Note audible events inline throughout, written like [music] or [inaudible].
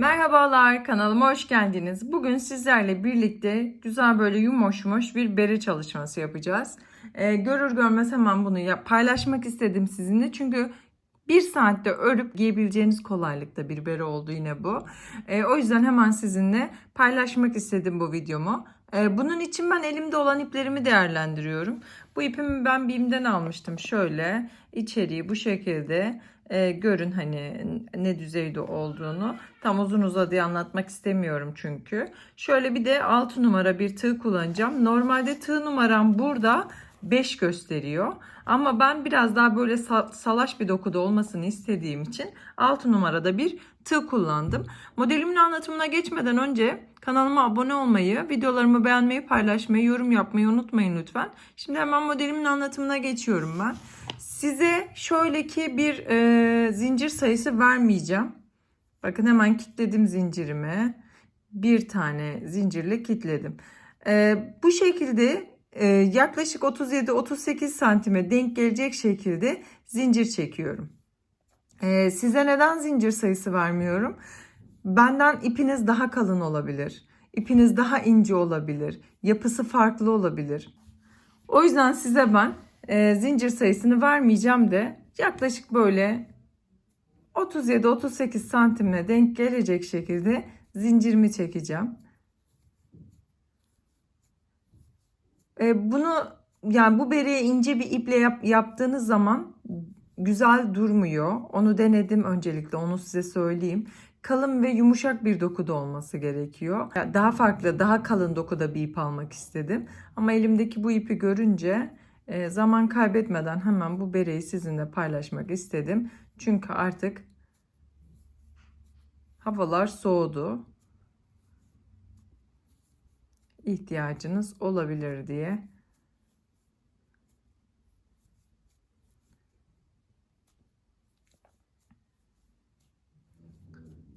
Merhabalar kanalıma hoş geldiniz. Bugün sizlerle birlikte güzel böyle yumoşmuş bir bere çalışması yapacağız. Ee, görür görmez hemen bunu paylaşmak istedim sizinle. Çünkü bir saatte örüp giyebileceğiniz kolaylıkta bir bere oldu yine bu. Ee, o yüzden hemen sizinle paylaşmak istedim bu videomu. Ee, bunun için ben elimde olan iplerimi değerlendiriyorum. Bu ipimi ben BİM'den almıştım. Şöyle içeriği bu şekilde e, görün hani ne düzeyde olduğunu. Tam uzun uzadıya anlatmak istemiyorum çünkü. Şöyle bir de 6 numara bir tığ kullanacağım. Normalde tığ numaram burada 5 gösteriyor. Ama ben biraz daha böyle sa- salaş bir dokuda olmasını istediğim için 6 numarada bir tığ kullandım. Modelimin anlatımına geçmeden önce kanalıma abone olmayı, videolarımı beğenmeyi, paylaşmayı, yorum yapmayı unutmayın lütfen. Şimdi hemen modelimin anlatımına geçiyorum ben. Size şöyle ki bir e, zincir sayısı vermeyeceğim. Bakın hemen kilitledim zincirimi. Bir tane zincirle kilitledim. E, bu şekilde e, yaklaşık 37-38 santime denk gelecek şekilde zincir çekiyorum. E, size neden zincir sayısı vermiyorum? Benden ipiniz daha kalın olabilir. İpiniz daha ince olabilir. Yapısı farklı olabilir. O yüzden size ben e, zincir sayısını vermeyeceğim de yaklaşık böyle 37-38 santimle denk gelecek şekilde zincirimi çekeceğim. E, bunu yani bu bereye ince bir iple yap- yaptığınız zaman güzel durmuyor. Onu denedim öncelikle onu size söyleyeyim. Kalın ve yumuşak bir dokuda olması gerekiyor. Daha farklı, daha kalın dokuda bir ip almak istedim. Ama elimdeki bu ipi görünce e, zaman kaybetmeden hemen bu bereyi sizinle paylaşmak istedim. Çünkü artık havalar soğudu. İhtiyacınız olabilir diye.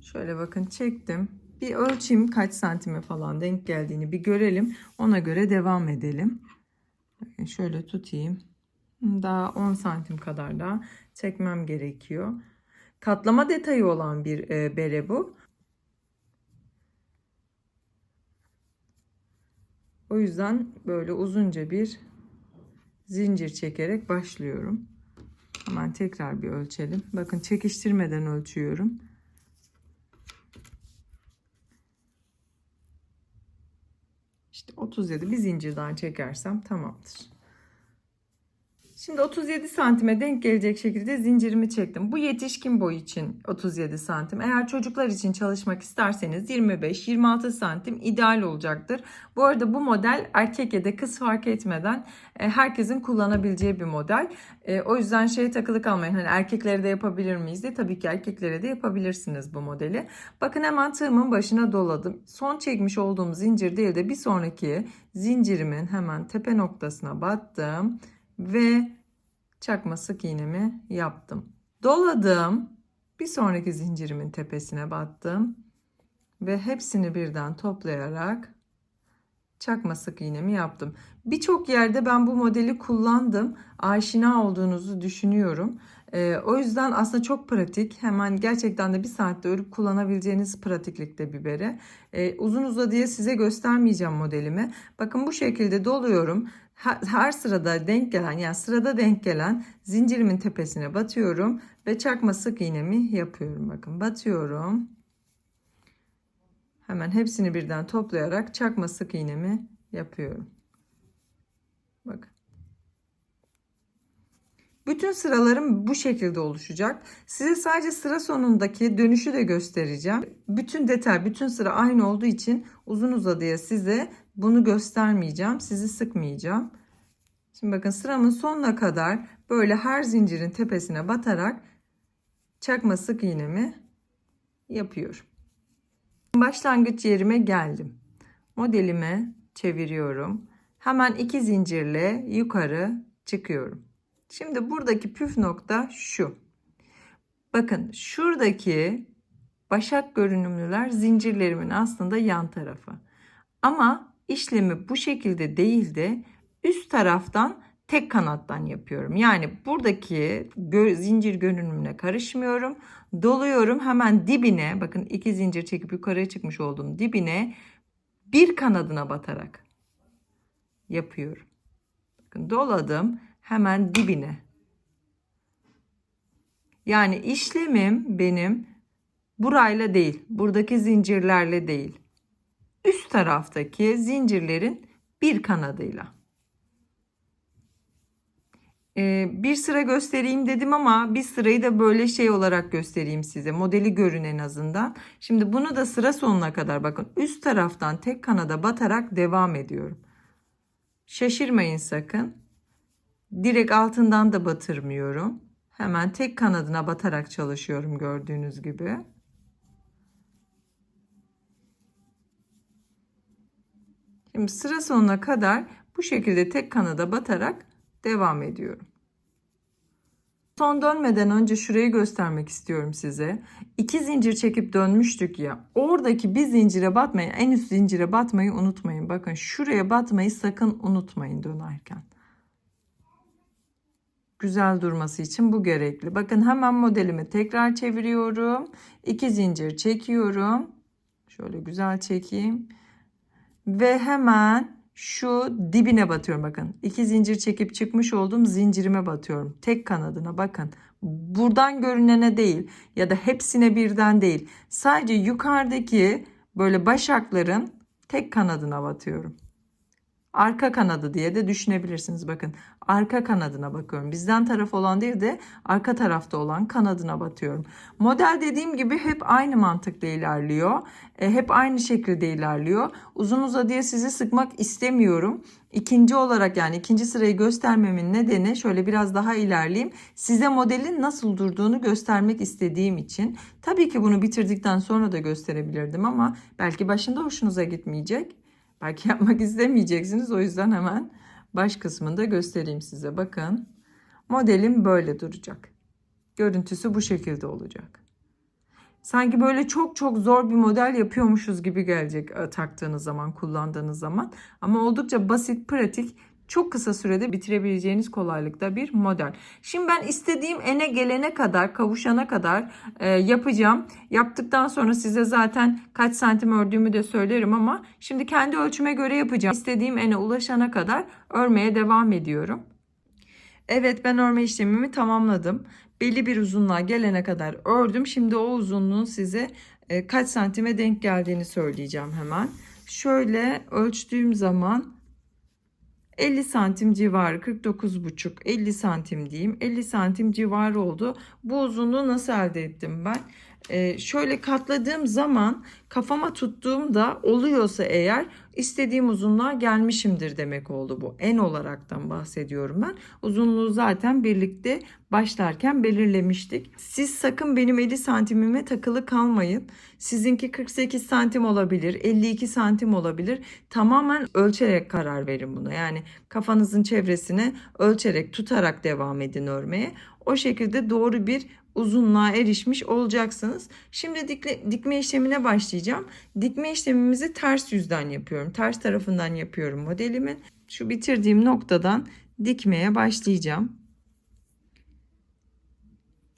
Şöyle bakın çektim. Bir ölçeyim kaç santime falan denk geldiğini bir görelim. Ona göre devam edelim. Bakın şöyle tutayım. Daha 10 santim kadar daha çekmem gerekiyor. Katlama detayı olan bir e, bere bu. O yüzden böyle uzunca bir zincir çekerek başlıyorum. Hemen tekrar bir ölçelim. Bakın çekiştirmeden ölçüyorum. İşte 37 bir zincir daha çekersem tamamdır. Şimdi 37 santime denk gelecek şekilde zincirimi çektim. Bu yetişkin boy için 37 santim. Eğer çocuklar için çalışmak isterseniz 25-26 santim ideal olacaktır. Bu arada bu model erkek ya da kız fark etmeden e, herkesin kullanabileceği bir model. E, O yüzden şey takılı kalmayın. Hani erkeklere de yapabilir miyiz diye. Tabii ki erkeklere de yapabilirsiniz bu modeli. Bakın hemen tığımın başına doladım. Son çekmiş olduğum zincir değil de bir sonraki zincirimin hemen tepe noktasına battım ve çakma sık iğnemi yaptım. Doladım. Bir sonraki zincirimin tepesine battım ve hepsini birden toplayarak çakma sık iğnemi yaptım. Birçok yerde ben bu modeli kullandım. Aşina olduğunuzu düşünüyorum. Ee, o yüzden aslında çok pratik. Hemen gerçekten de bir saatte örüp kullanabileceğiniz pratiklikte bir bere. Ee, uzun uzadıya size göstermeyeceğim modelimi. Bakın bu şekilde doluyorum. Her, sırada denk gelen yani sırada denk gelen zincirimin tepesine batıyorum ve çakma sık iğnemi yapıyorum. Bakın batıyorum. Hemen hepsini birden toplayarak çakma sık iğnemi yapıyorum. Bakın. Bütün sıralarım bu şekilde oluşacak. Size sadece sıra sonundaki dönüşü de göstereceğim. Bütün detay, bütün sıra aynı olduğu için uzun uzadıya size bunu göstermeyeceğim. Sizi sıkmayacağım. Şimdi bakın sıramın sonuna kadar böyle her zincirin tepesine batarak çakma sık iğnemi yapıyorum. Başlangıç yerime geldim. Modelimi çeviriyorum. Hemen iki zincirle yukarı çıkıyorum. Şimdi buradaki püf nokta şu. Bakın şuradaki başak görünümlüler zincirlerimin aslında yan tarafı. Ama işlemi bu şekilde değil de üst taraftan tek kanattan yapıyorum. Yani buradaki gö- zincir görünümüne karışmıyorum. Doluyorum hemen dibine bakın iki zincir çekip yukarıya çıkmış olduğum dibine bir kanadına batarak yapıyorum. Bakın doladım hemen dibine. Yani işlemim benim burayla değil, buradaki zincirlerle değil. Üst taraftaki zincirlerin bir kanadıyla. Ee, bir sıra göstereyim dedim ama bir sırayı da böyle şey olarak göstereyim size. Modeli görün en azından. Şimdi bunu da sıra sonuna kadar bakın. Üst taraftan tek kanada batarak devam ediyorum. Şaşırmayın sakın. Direkt altından da batırmıyorum. Hemen tek kanadına batarak çalışıyorum gördüğünüz gibi. Şimdi sıra sonuna kadar bu şekilde tek kanada batarak devam ediyorum. Son dönmeden önce şurayı göstermek istiyorum size. İki zincir çekip dönmüştük ya. Oradaki bir zincire batmayın. En üst zincire batmayı unutmayın. Bakın şuraya batmayı sakın unutmayın dönerken. Güzel durması için bu gerekli. Bakın hemen modelimi tekrar çeviriyorum. İki zincir çekiyorum. Şöyle güzel çekeyim. Ve hemen şu dibine batıyorum bakın. İki zincir çekip çıkmış olduğum zincirime batıyorum. Tek kanadına bakın. Buradan görünene değil ya da hepsine birden değil. Sadece yukarıdaki böyle başakların tek kanadına batıyorum. Arka kanadı diye de düşünebilirsiniz bakın. Arka kanadına bakıyorum. Bizden taraf olan değil de arka tarafta olan kanadına batıyorum. Model dediğim gibi hep aynı mantıkla ilerliyor. E, hep aynı şekilde ilerliyor. Uzun uzadıya sizi sıkmak istemiyorum. İkinci olarak yani ikinci sırayı göstermemin nedeni şöyle biraz daha ilerleyeyim. Size modelin nasıl durduğunu göstermek istediğim için. Tabii ki bunu bitirdikten sonra da gösterebilirdim ama belki başında hoşunuza gitmeyecek. Belki [laughs] yapmak istemeyeceksiniz. O yüzden hemen baş kısmında göstereyim size. Bakın modelim böyle duracak. Görüntüsü bu şekilde olacak. Sanki böyle çok çok zor bir model yapıyormuşuz gibi gelecek e, taktığınız zaman, kullandığınız zaman. Ama oldukça basit, pratik, çok kısa sürede bitirebileceğiniz kolaylıkta bir model. Şimdi ben istediğim ene gelene kadar, kavuşana kadar e, yapacağım. Yaptıktan sonra size zaten kaç santim ördüğümü de söylerim ama şimdi kendi ölçüme göre yapacağım. İstediğim ene ulaşana kadar örmeye devam ediyorum. Evet ben örme işlemimi tamamladım. Belli bir uzunluğa gelene kadar ördüm. Şimdi o uzunluğun size e, kaç santime denk geldiğini söyleyeceğim hemen. Şöyle ölçtüğüm zaman 50 santim civarı 49,5 50 santim diyeyim 50 santim civarı oldu. Bu uzunluğu nasıl elde ettim ben? Ee, şöyle katladığım zaman kafama tuttuğumda oluyorsa eğer istediğim uzunluğa gelmişimdir demek oldu bu. En olaraktan bahsediyorum ben. Uzunluğu zaten birlikte başlarken belirlemiştik. Siz sakın benim 50 santimime takılı kalmayın. Sizinki 48 santim olabilir, 52 santim olabilir. Tamamen ölçerek karar verin buna. Yani kafanızın çevresine ölçerek, tutarak devam edin örmeye. O şekilde doğru bir uzunluğa erişmiş olacaksınız. Şimdi dikle, dikme işlemine başlayacağım. Dikme işlemimizi ters yüzden yapıyorum. Ters tarafından yapıyorum modelimin. Şu bitirdiğim noktadan dikmeye başlayacağım.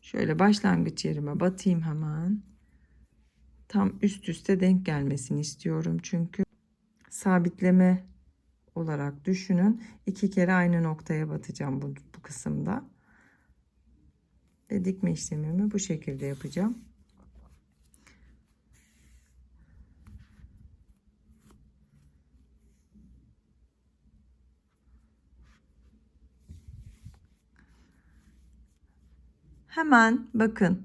Şöyle başlangıç yerime batayım hemen. Tam üst üste denk gelmesini istiyorum çünkü sabitleme olarak düşünün. İki kere aynı noktaya batacağım bu, bu kısımda ve dikme işlemimi bu şekilde yapacağım. Hemen bakın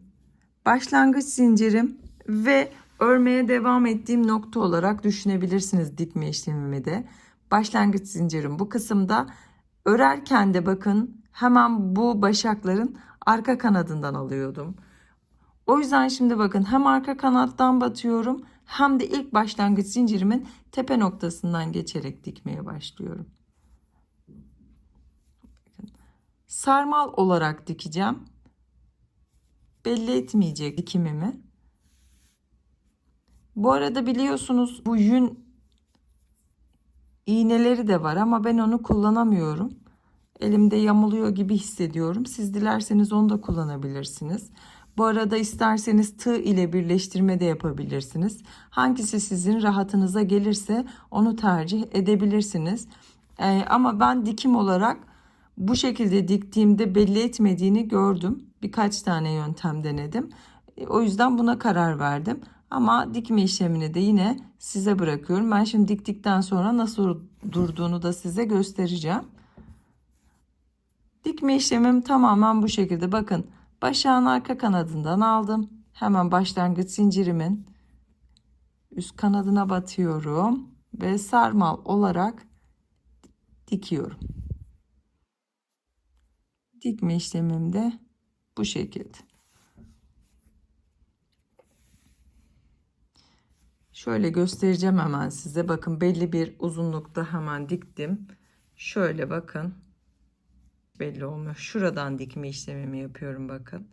başlangıç zincirim ve örmeye devam ettiğim nokta olarak düşünebilirsiniz dikme işlemimi de. Başlangıç zincirim bu kısımda örerken de bakın hemen bu başakların arka kanadından alıyordum. O yüzden şimdi bakın hem arka kanattan batıyorum hem de ilk başlangıç zincirimin tepe noktasından geçerek dikmeye başlıyorum. Sarmal olarak dikeceğim. Belli etmeyecek dikimimi. Bu arada biliyorsunuz bu yün iğneleri de var ama ben onu kullanamıyorum. Elimde yamuluyor gibi hissediyorum. Siz dilerseniz onu da kullanabilirsiniz. Bu arada isterseniz tığ ile birleştirme de yapabilirsiniz. Hangisi sizin rahatınıza gelirse onu tercih edebilirsiniz. Ee, ama ben dikim olarak bu şekilde diktiğimde belli etmediğini gördüm. Birkaç tane yöntem denedim. E, O yüzden buna karar verdim. Ama dikme işlemini de yine size bırakıyorum. Ben şimdi diktikten sonra nasıl durduğunu da size göstereceğim. Dikme işlemim tamamen bu şekilde. Bakın başağın arka kanadından aldım. Hemen başlangıç zincirimin üst kanadına batıyorum ve sarmal olarak dikiyorum. Dikme işlemim de bu şekilde. Şöyle göstereceğim hemen size. Bakın belli bir uzunlukta hemen diktim. Şöyle bakın. Belli olmuyor. Şuradan dikme işlemimi yapıyorum bakın.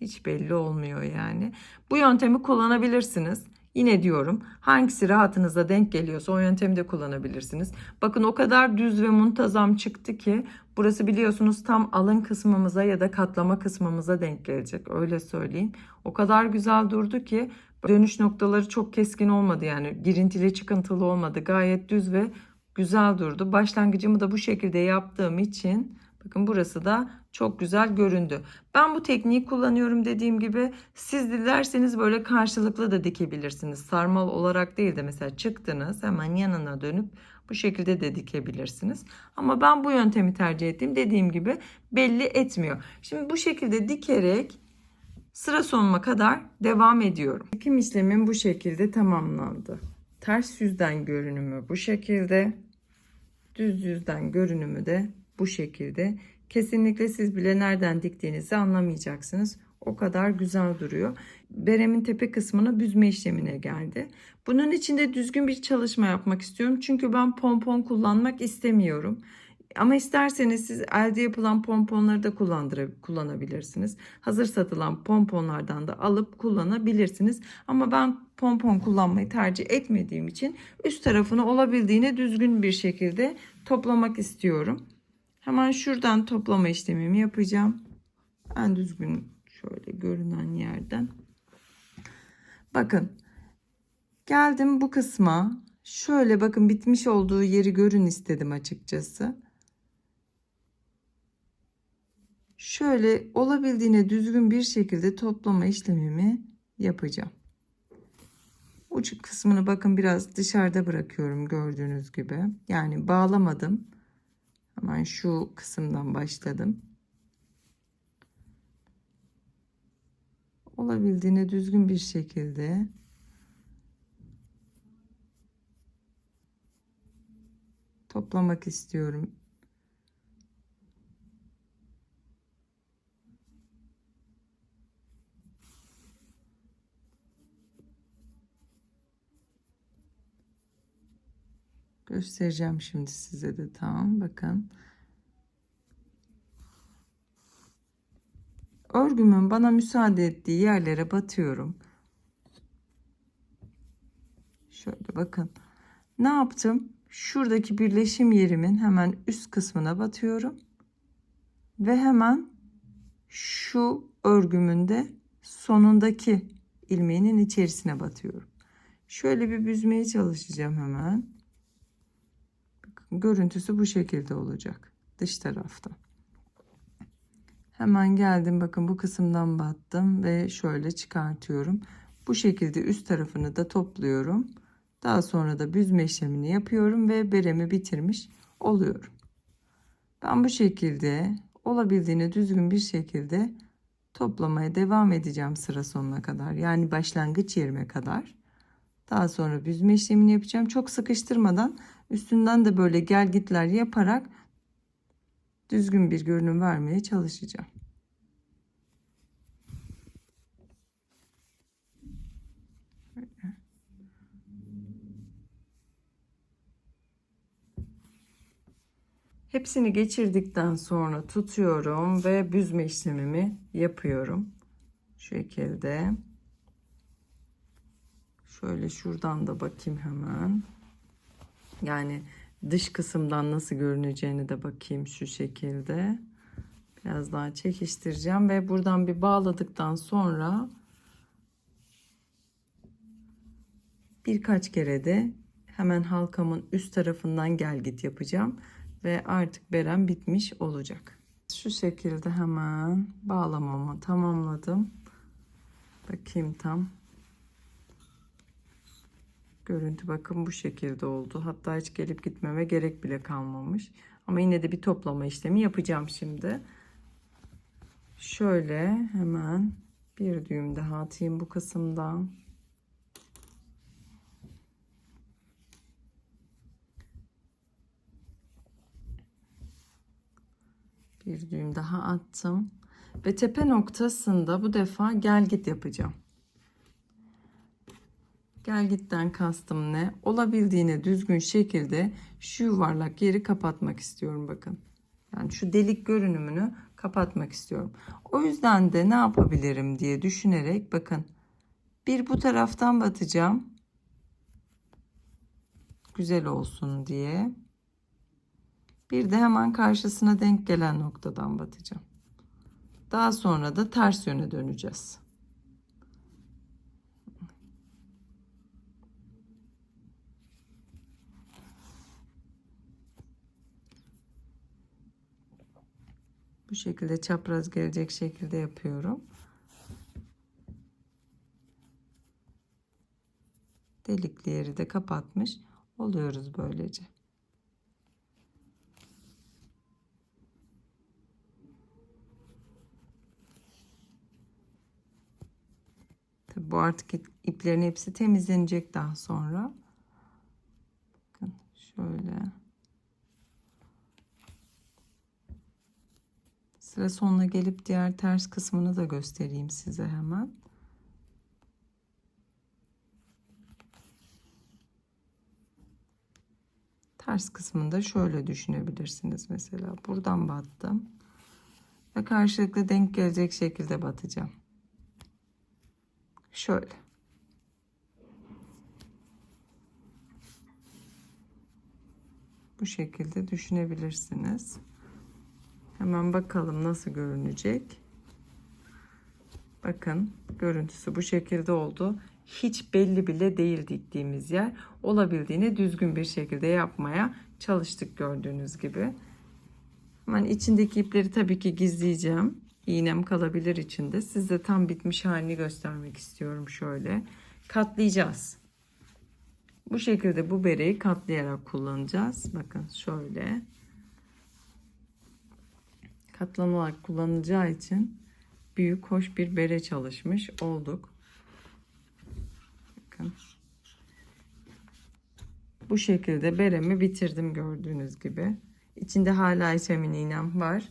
Hiç belli olmuyor yani. Bu yöntemi kullanabilirsiniz. Yine diyorum hangisi rahatınıza denk geliyorsa o yöntemi de kullanabilirsiniz. Bakın o kadar düz ve muntazam çıktı ki burası biliyorsunuz tam alın kısmımıza ya da katlama kısmımıza denk gelecek. Öyle söyleyeyim. O kadar güzel durdu ki dönüş noktaları çok keskin olmadı yani girintili çıkıntılı olmadı. Gayet düz ve güzel durdu. Başlangıcımı da bu şekilde yaptığım için bakın burası da çok güzel göründü. Ben bu tekniği kullanıyorum dediğim gibi siz dilerseniz böyle karşılıklı da dikebilirsiniz. Sarmal olarak değil de mesela çıktınız hemen yanına dönüp bu şekilde de dikebilirsiniz. Ama ben bu yöntemi tercih ettim. Dediğim gibi belli etmiyor. Şimdi bu şekilde dikerek sıra sonuna kadar devam ediyorum. Dikim işlemim bu şekilde tamamlandı. Ters yüzden görünümü bu şekilde. Düz yüzden görünümü de bu şekilde. Kesinlikle siz bile nereden diktiğinizi anlamayacaksınız. O kadar güzel duruyor. Beremin tepe kısmına büzme işlemine geldi. Bunun için de düzgün bir çalışma yapmak istiyorum. Çünkü ben pompon kullanmak istemiyorum. Ama isterseniz siz elde yapılan pomponları da kullanabilirsiniz. Hazır satılan pomponlardan da alıp kullanabilirsiniz. Ama ben pompon kullanmayı tercih etmediğim için üst tarafını olabildiğine düzgün bir şekilde toplamak istiyorum. Hemen şuradan toplama işlemimi yapacağım. En düzgün şöyle görünen yerden. Bakın geldim bu kısma. Şöyle bakın bitmiş olduğu yeri görün istedim açıkçası. Şöyle olabildiğine düzgün bir şekilde toplama işlemimi yapacağım. Uç kısmını bakın biraz dışarıda bırakıyorum gördüğünüz gibi. Yani bağlamadım. Hemen şu kısımdan başladım. Olabildiğine düzgün bir şekilde toplamak istiyorum. Göstereceğim şimdi size de tamam bakın. Örgümün bana müsaade ettiği yerlere batıyorum. Şöyle bakın. Ne yaptım? Şuradaki birleşim yerimin hemen üst kısmına batıyorum. Ve hemen şu örgümün de sonundaki ilmeğinin içerisine batıyorum. Şöyle bir büzmeye çalışacağım hemen. Görüntüsü bu şekilde olacak. Dış tarafta. Hemen geldim bakın bu kısımdan battım ve şöyle çıkartıyorum. Bu şekilde üst tarafını da topluyorum. Daha sonra da büzme işlemini yapıyorum ve beremi bitirmiş oluyorum. Ben bu şekilde olabildiğine düzgün bir şekilde toplamaya devam edeceğim sıra sonuna kadar. Yani başlangıç yerime kadar. Daha sonra büzme işlemini yapacağım. Çok sıkıştırmadan üstünden de böyle gel gitler yaparak düzgün bir görünüm vermeye çalışacağım. Hepsini geçirdikten sonra tutuyorum ve büzme işlemimi yapıyorum. Şu şekilde. Şöyle şuradan da bakayım hemen. Yani dış kısımdan nasıl görüneceğini de bakayım şu şekilde. Biraz daha çekiştireceğim ve buradan bir bağladıktan sonra birkaç kere de hemen halkamın üst tarafından gel git yapacağım ve artık berem bitmiş olacak. Şu şekilde hemen bağlamamı tamamladım. Bakayım tam. Görüntü bakın bu şekilde oldu. Hatta hiç gelip gitmeme gerek bile kalmamış. Ama yine de bir toplama işlemi yapacağım şimdi. Şöyle hemen bir düğüm daha atayım bu kısımdan. Bir düğüm daha attım. Ve tepe noktasında bu defa gel git yapacağım. Gel gitten kastım ne? Olabildiğine düzgün şekilde şu yuvarlak yeri kapatmak istiyorum bakın. Yani şu delik görünümünü kapatmak istiyorum. O yüzden de ne yapabilirim diye düşünerek bakın. Bir bu taraftan batacağım. Güzel olsun diye. Bir de hemen karşısına denk gelen noktadan batacağım. Daha sonra da ters yöne döneceğiz. Bu şekilde çapraz gelecek şekilde yapıyorum. Delikli yeri de kapatmış oluyoruz böylece. Tabii bu artık iplerin hepsi temizlenecek daha sonra. Bakın şöyle. Sıra sonuna gelip diğer ters kısmını da göstereyim size hemen. Ters kısmında şöyle düşünebilirsiniz mesela. Buradan battım. Ve karşılıklı denk gelecek şekilde batacağım. Şöyle. Bu şekilde düşünebilirsiniz. Hemen bakalım nasıl görünecek. Bakın görüntüsü bu şekilde oldu. Hiç belli bile değil diktiğimiz yer. Olabildiğine düzgün bir şekilde yapmaya çalıştık gördüğünüz gibi. Hemen içindeki ipleri tabii ki gizleyeceğim. İğnem kalabilir içinde. Size tam bitmiş halini göstermek istiyorum şöyle. Katlayacağız. Bu şekilde bu bereyi katlayarak kullanacağız. Bakın şöyle katlanarak kullanılacağı için büyük hoş bir bere çalışmış olduk. Bakın. Bu şekilde beremi bitirdim gördüğünüz gibi. İçinde hala işemin iğnem var.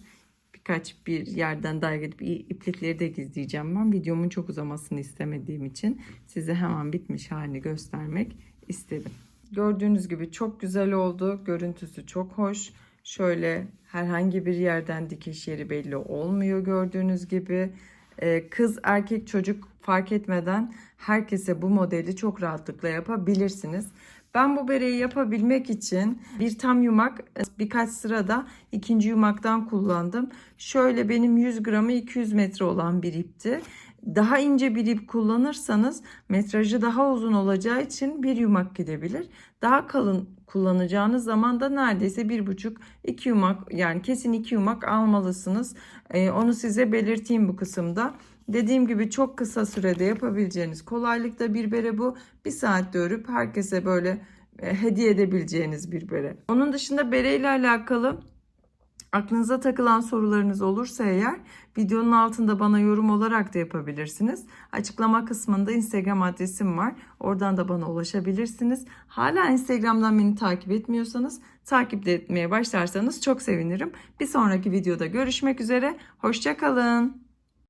Birkaç bir yerden daha gidip iplikleri de gizleyeceğim ben. Videomun çok uzamasını istemediğim için size hemen bitmiş halini göstermek istedim. Gördüğünüz gibi çok güzel oldu. Görüntüsü çok hoş. Şöyle herhangi bir yerden dikiş yeri belli olmuyor gördüğünüz gibi. Ee, kız erkek çocuk fark etmeden herkese bu modeli çok rahatlıkla yapabilirsiniz. Ben bu bereyi yapabilmek için bir tam yumak birkaç sırada ikinci yumaktan kullandım. Şöyle benim 100 gramı 200 metre olan bir ipti. Daha ince bir ip kullanırsanız metrajı daha uzun olacağı için bir yumak gidebilir. Daha kalın kullanacağınız zaman da neredeyse bir buçuk iki yumak yani kesin iki yumak almalısınız. Ee, onu size belirteyim bu kısımda. Dediğim gibi çok kısa sürede yapabileceğiniz kolaylıkta bir bere bu. Bir saatte örüp herkese böyle e, hediye edebileceğiniz bir bere. Onun dışında bere ile alakalı Aklınıza takılan sorularınız olursa eğer videonun altında bana yorum olarak da yapabilirsiniz. Açıklama kısmında Instagram adresim var. Oradan da bana ulaşabilirsiniz. Hala Instagram'dan beni takip etmiyorsanız takip etmeye başlarsanız çok sevinirim. Bir sonraki videoda görüşmek üzere. Hoşçakalın.